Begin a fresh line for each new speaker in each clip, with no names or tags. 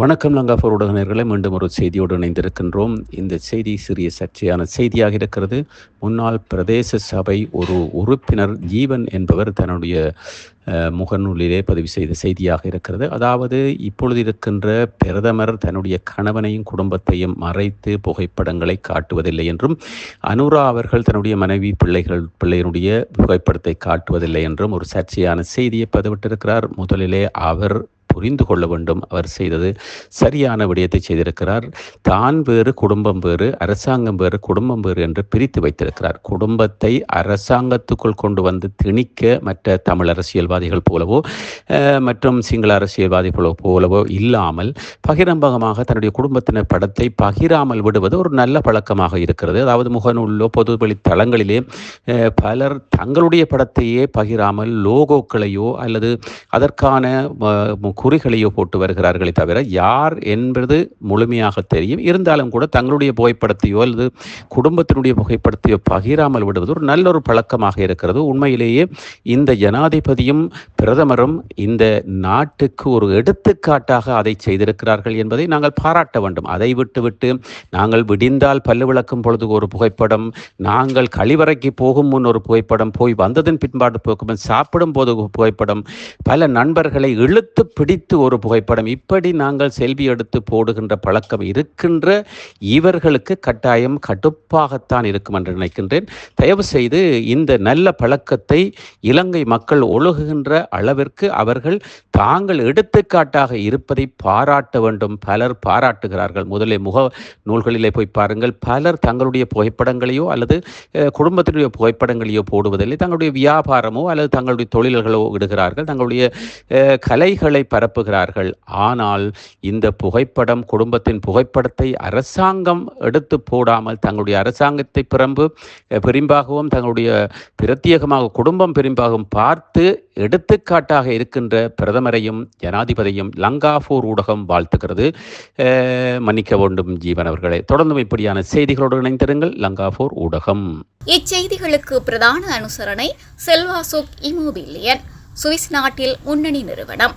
வணக்கம் லங்காஃபர் ஊடகநேர்களை மீண்டும் ஒரு செய்தியோடு இணைந்திருக்கின்றோம். இந்த செய்தி சிறிய சர்ச்சையான செய்தியாக இருக்கிறது. முன்னாள் பிரதேச சபை ஒரு உறுப்பினர் ஜீவன் என்பவர் தன்னுடைய முகநூலிலே பதிவு செய்த செய்தியாக இருக்கிறது. அதாவது இப்பொழுது இருக்கின்ற பிரதமர் தன்னுடைய கணவனையும் குடும்பத்தையும் மறைத்து புகைப்படங்களை காட்டுவதில்லை என்றும் அனுரா அவர்கள் தன்னுடைய மனைவி பிள்ளைகள் பிள்ளையினுடைய புகைப்படத்தை காட்டுவதில்லை என்றும் ஒரு சர்ச்சையான செய்தியை பதிவிட்டிருக்கிறார். முதலிலே அவர் புரிந்து கொள்ள வேண்டும். அவர் செய்தது சரியான விடயத்தை செய்திருக்கிறார். தான் வேறு குடும்பம் வேறு அரசாங்கம் வேறு குடும்பம் வேறு என்று பிரித்து வைத்திருக்கிறார். குடும்பத்தை அரசாங்கத்துக்குள் கொண்டு வந்து திணிக்க மற்ற தமிழ் அரசியல்வாதிகள் போலவோ மற்றும் சிங்கள அரசியல்வாதி போலவோ இல்லாமல் பகிரம்பகமாக தன்னுடைய குடும்பத்தினர் படத்தை பகிராமல் விடுவது ஒரு நல்ல பழக்கமாக இருக்கிறது. அதாவது முகநூலிலோ பொதுவெளி தளங்களிலே பலர் தங்களுடைய படத்தையே பகிராமல் லோகோக்களையோ அல்லது அதற்கான குறிகளையோ போட்டு வருகிறார்களே தவிர யார் என்பது முழுமையாக தெரியும். இருந்தாலும் கூட தங்களுடைய புகைப்படத்தையோ அல்லது குடும்பத்தினுடைய புகைப்படத்தையோ பகிராமல் விடுவது ஒரு நல்ல ஒரு பழக்கமாக இருக்கிறது. உண்மையிலேயே இந்த ஜனாதிபதியும் பிரதமரும் இந்த நாட்டுக்கு ஒரு எடுத்துக்காட்டாக அதை செய்திருக்கிறார்கள் என்பதை நாங்கள் பாராட்ட வேண்டும். அதை விட்டுவிட்டு நாங்கள் விடிந்தால் பல்லு விளக்கும் பொழுது ஒரு புகைப்படம் நாங்கள் கழிவறைக்கு போகும் முன் ஒரு புகைப்படம் போய் வந்ததன் பின்பாடு புகைப்படம் சாப்பிடும் போது ஒரு புகைப்படம் பல நண்பர்களை இழுத்து பிடித்து ஒரு புகைப்படம். இப்படி நாங்கள் செல்வி எடுத்து போடுகின்ற பழக்கம் இருக்கின்ற இவர்களுக்கு கட்டாயம் கடுப்பாகத்தான் இருக்கும் என்று நினைக்கின்றேன். தயவு செய்து இந்த நல்ல பழக்கத்தை இலங்கை மக்கள் ஒழுகுகின்ற அளவிற்கு அவர்கள் தாங்கள் எடுத்துக்காட்டாக இருப்பதை பாராட்ட வேண்டும். பலர் பாராட்டுகிறார்கள். முதலே முக நூல்களிலே போய் பாருங்கள். பலர் தங்களுடைய புகைப்படங்களையோ அல்லது குடும்பத்தினுடைய புகைப்படங்களையோ போடுவதில்லை. தங்களுடைய வியாபாரமோ அல்லது தங்களுடைய தொழில்களோ இடுகிறார்கள். தங்களுடைய கலைகளை கலைகளை பரப்புகிறார்கள் ஆனால் இந்த புகைப்படம் குடும்பத்தின் புகைப்படத்தை அரசாங்கம் எடுத்து போடாமல் தங்களுடைய அரசாங்கத்தை பிறம்பு பெரும்பாகவும் தங்களுடைய பிரத்யேகமாக குடும்பம் பெரும்பாகவும் பார்த்து எடுத்துக்காட்டாக இருக்கின்ற பிரதமரையும் ஜனாதிபதியும் லங்காபூர் ஊடகம் வாழ்த்துகிறது. மன்னிக்க வேண்டும் ஜீவன் அவர்களை. தொடர்ந்தும் இப்படியான செய்திகளோடு இணைந்திருங்கள் லங்காபூர் ஊடகம்.
இச்செய்திகளுக்கு பிரதான அனுசரணை செல்வாசோக் இமோபிலியன் சுவிஸ் நாட்டில் முன்னணி நிறுவனம்.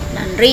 நன்றி.